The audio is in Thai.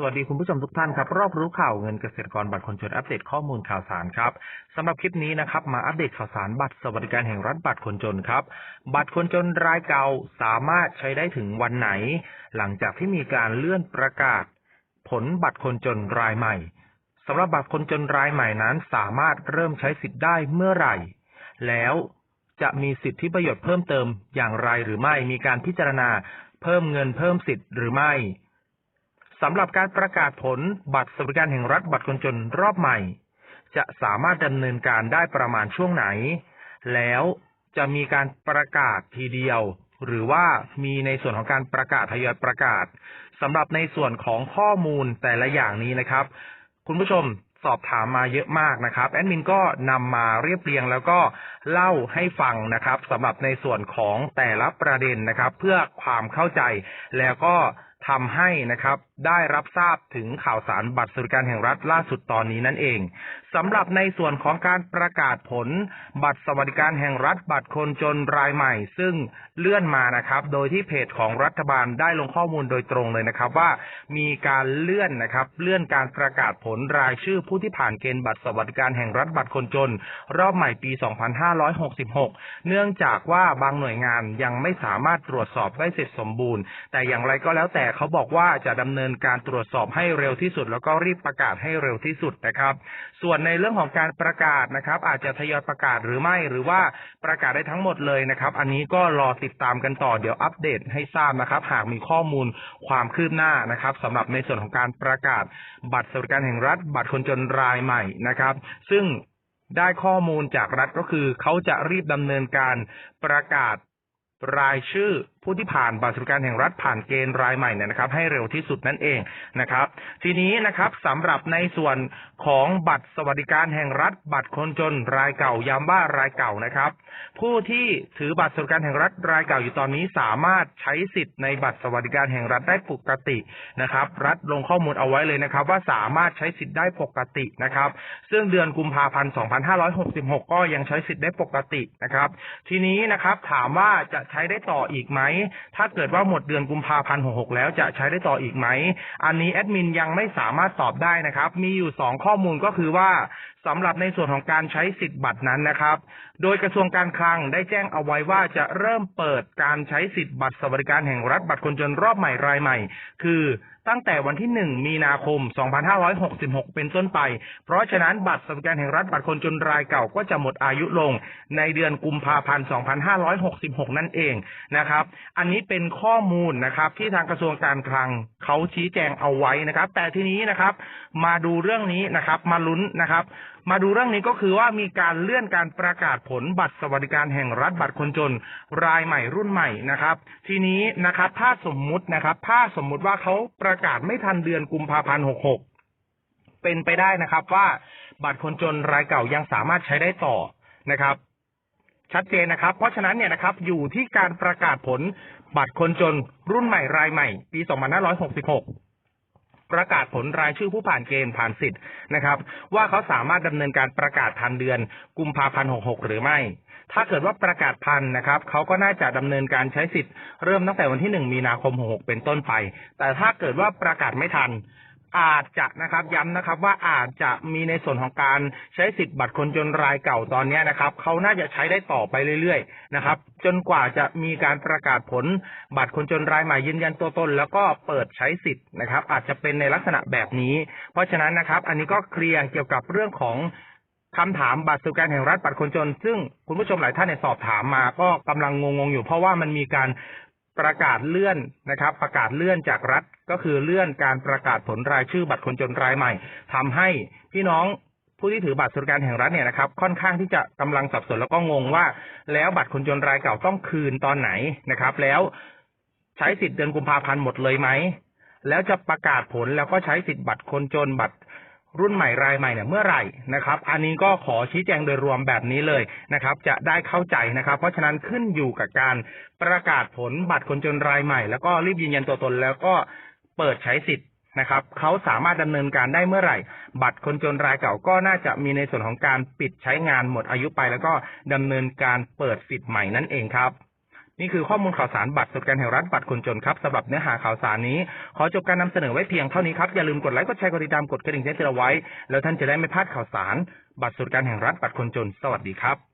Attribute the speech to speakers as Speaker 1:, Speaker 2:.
Speaker 1: สวัสดีคุณผู้ชมทุกท่านครับรอบรู้ข่าวเงินเกษตรกรบัตรคนจนอัปเดตข้อมูลข่าวสารครับสำหรับคลิปนี้นะครับมาอัปเดตข่าวสารบัตรสวัสดิการแห่งรัฐบัตรคนจนครับ บัตรคนจนรายเก่าสามารถใช้ได้ถึงวันไหน หลังจากที่มีการเลื่อนประกาศ ผลบัตรคนจนรายใหม่สำหรับบัตรคนจนรายใหม่นั้น สามารถเริ่มใช้สิทธิ์ได้เมื่อไหร่ แล้วจะมีสิทธิประโยชน์เพิ่มเติมอย่างไรหรือไม่มีการพิจารณา เพิ่มเงินเพิ่มสิทธิ์หรือไม่ สำหรับการประกาศผลบัตรสวัสดิการแห่งรัฐบัตรคนจนรอบใหม่ จะสามารถดำเนินการได้ประมาณช่วงไหน แล้วจะมีการประกาศทีเดียว หรือว่ามีในส่วนของการประกาศทยอยประกาศสำหรับในส่วนของข้อมูลแต่ละอย่างนี้นะครับ คุณผู้ชมสอบถามมาเยอะมากนะครับแอดมินก็นำมาเรียบเรียงแล้วก็เล่าให้ฟังนะครับสำหรับในส่วนของแต่ละประเด็นนะครับ เพื่อความเข้าใจแล้วก็ทำให้นะครับ ได้รับทราบถึงข่าวสารบัตรสวัสดิการแห่งรัฐล่าสุดตอนนี้นั่นเองสำหรับในส่วนของการประกาศผลบัตรสวัสดิการแห่งรัฐบัตรคนจนรายใหม่ ซึ่งเลื่อนมานะครับ โดยที่เพจของรัฐบาลได้ลงข้อมูลโดยตรงเลยนะครับ ว่ามีการเลื่อนนะครับ เลื่อนการประกาศผลรายชื่อผู้ที่ผ่านเกณฑ์บัตรสวัสดิการแห่งรัฐบัตรคนจน รอบใหม่ปี 2566 เนื่องจากว่าบางหน่วยงานยังไม่สามารถตรวจสอบได้เสร็จสมบูรณ์ แต่อย่างไรก็แล้วแต่เขาบอกว่าจะดำเนินการตรวจสอบให้เร็วที่สุด แล้วก็รีบประกาศให้เร็วที่สุดนะครับ ส่วนในเรื่องของการประกาศนะครับ อาจจะทยอยประกาศหรือไม่หรือว่าประกาศได้ทั้งหมดเลยนะครับ อันนี้ก็รอติดตามกันต่อเดี๋ยวอัปเดตให้ทราบนะครับ หากมีข้อมูลความคืบหน้านะครับสำหรับในส่วนของการประกาศบัตรสวัสดิการแห่งรัฐ บัตรคนจนรายใหม่นะครับ ซึ่งได้ข้อมูลจากรัฐก็คือเขาจะรีบดำเนินการประกาศรายชื่อ ผู้ที่ผ่านบัตรสวัสดิการแห่งรัฐผ่านเกณฑ์รายใหม่เนี่ยนะครับ ให้เร็วที่สุดนั่นเองนะครับ ทีนี้นะครับสำหรับในส่วนของบัตรสวัสดิการแห่งรัฐ บัตรคนจนรายเก่าย้ำว่ารายเก่านะครับ ผู้ที่ถือบัตรสวัสดิการแห่งรัฐรายเก่าอยู่ตอนนี้สามารถใช้สิทธิ์ในบัตรสวัสดิการแห่งรัฐได้ปกตินะครับ รัฐลงข้อมูลเอาไว้เลยนะครับ ว่าสามารถใช้สิทธิ์ได้ปกตินะครับ ซึ่งเดือนกุมภาพันธ์ 2566 ก็ยังใช้สิทธิ์ได้ปกตินะครับ ทีนี้นะครับถามว่าจะใช้ได้ต่ออีกไหมถ้าเกิดว่าหมดเดือนกุมภาพันธ์หกแล้วจะใช้ได้ต่ออีกไหม อันนี้แอดมินยังไม่สามารถตอบได้นะครับ มีอยู่สองข้อมูลก็คือว่าสำหรับในส่วนของการใช้สิทธิ์บัตรนั้นนะครับ โดยกระทรวงการคลังได้แจ้งเอาไว้ว่าจะเริ่มเปิดการใช้สิทธิ์บัตรสวัสดิการแห่งรัฐบัตรคนจนรอบใหม่รายใหม่ คือ ตั้งแต่วันที่ 1 มีนาคม 2566 เป็นต้นไป เพราะฉะนั้นบัตรสวัสดิการแห่งรัฐบัตรคนจนรายเก่าก็จะหมดอายุลงในเดือนกุมภาพันธ์ 2566 นั่นเองนะครับ อันนี้เป็นข้อมูลนะครับที่ทางกระทรวงการคลังเขาชี้แจงเอาไว้นะครับ แต่ทีนี้นะครับ มาดูเรื่องนี้นะครับ มาลุ้นนะครับมาดูเรื่องนี้ก็คือว่ามีการเลื่อนการประกาศผลบัตรสวัสดิการแห่งรัฐบัตรคนจนรายใหม่รุ่นใหม่นะครับ ทีนี้นะครับ ถ้าสมมุตินะครับ ถ้าสมมุติว่าเขาประกาศไม่ทันเดือนกุมภาพันธ์66เป็นไปได้นะครับ ว่าบัตรคนจนรายเก่ายังสามารถใช้ได้ต่อนะครับ ชัดเจนนะครับ เพราะฉะนั้นเนี่ยนะครับ อยู่ที่การประกาศผลบัตรคนจนรุ่นใหม่รายใหม่ ปี 2566 ประกาศผลรายชื่อผู้ผ่านเกณฑ์ผ่านสิทธิ์นะครับ ว่าเขาสามารถดำเนินการประกาศทันเดือน กุมภาพันธ์66หรือไม่ ถ้าเกิดว่าประกาศพันนะครับเขาก็น่าจะดำเนินการใช้สิทธิ์เริ่มตั้งแต่วันที่1มีนาคม66เป็นต้นไป แต่ถ้าเกิดว่าประกาศไม่ทัน อาจจะนะครับย้ำนะครับว่าอาจจะมีในส่วนของการใช้สิทธิ์บัตรคนจนรายเก่าตอนนี้นะครับเขาน่าจะใช้ได้ต่อไปเรื่อยๆนะครับ จนกว่าจะมีการประกาศผลบัตรคนจนรายใหม่ยืนยันตัวตน แล้วก็เปิดใช้สิทธิ์นะครับ อาจจะเป็นในลักษณะแบบนี้ เพราะฉะนั้นนะครับ อันนี้ก็เคลียร์เกี่ยวกับเรื่องของคำถามบัตรสวัสดิการแห่งรัฐบัตรคนจน ซึ่งคุณผู้ชมหลายท่านเนี่ยสอบถามมาก็กำลังงงๆอยู่ เพราะว่ามันมีการประกาศเลื่อนนะครับ ประกาศเลื่อนจากรัฐ ก็คือเลื่อนการประกาศผลรายชื่อบัตรคนจนรายใหม่ทำให้พี่น้องผู้ที่ถือบัตรสวัสดิการแห่งรัฐเนี่ยนะครับ ค่อนข้างที่จะกำลังสับสนแล้วก็งงว่า แล้วบัตรคนจนรายเก่าต้องคืนตอนไหนนะครับ แล้วใช้สิทธิ์เดือนกุมภาพันธ์หมดเลยไหมแล้วจะประกาศผลแล้วก็ใช้สิทธิ์บัตรคนจนบัตรรุ่นใหม่รายใหม่เนี่ยเมื่อไหร่นะครับ อันนี้ก็ขอชี้แจงโดยรวมแบบนี้เลยนะครับ จะได้เข้าใจนะครับ เพราะฉะนั้นขึ้นอยู่กับการประกาศผลบัตรคนจนรายใหม่ แล้วก็รีบยืนยันตัวตนแล้วก็ เปิดใช้สิทธิ์นะครับเขาสามารถดำเนินการได้เมื่อไหร่ บัตรคนจนรายเก่าก็น่าจะมีในส่วนของการปิดใช้งานหมดอายุไป แล้วก็ดำเนินการเปิดสิทธิ์ใหม่นั่นเองครับ นี่คือข้อมูลข่าวสารบัตรสวัสดิการแห่งรัฐบัตรคนจนครับสำหรับเนื้อหาข่าวสารนี้ ขอจบการนำเสนอไว้เพียงเท่านี้ครับอย่าลืมกดไลค์กดแชร์กดติดตามกดกระดิ่งแจ้งเตือนไว้ แล้วท่านจะได้ไม่พลาดข่าวสาร บัตรสวัสดิการแห่งรัฐบัตรคนจน สวัสดีครับ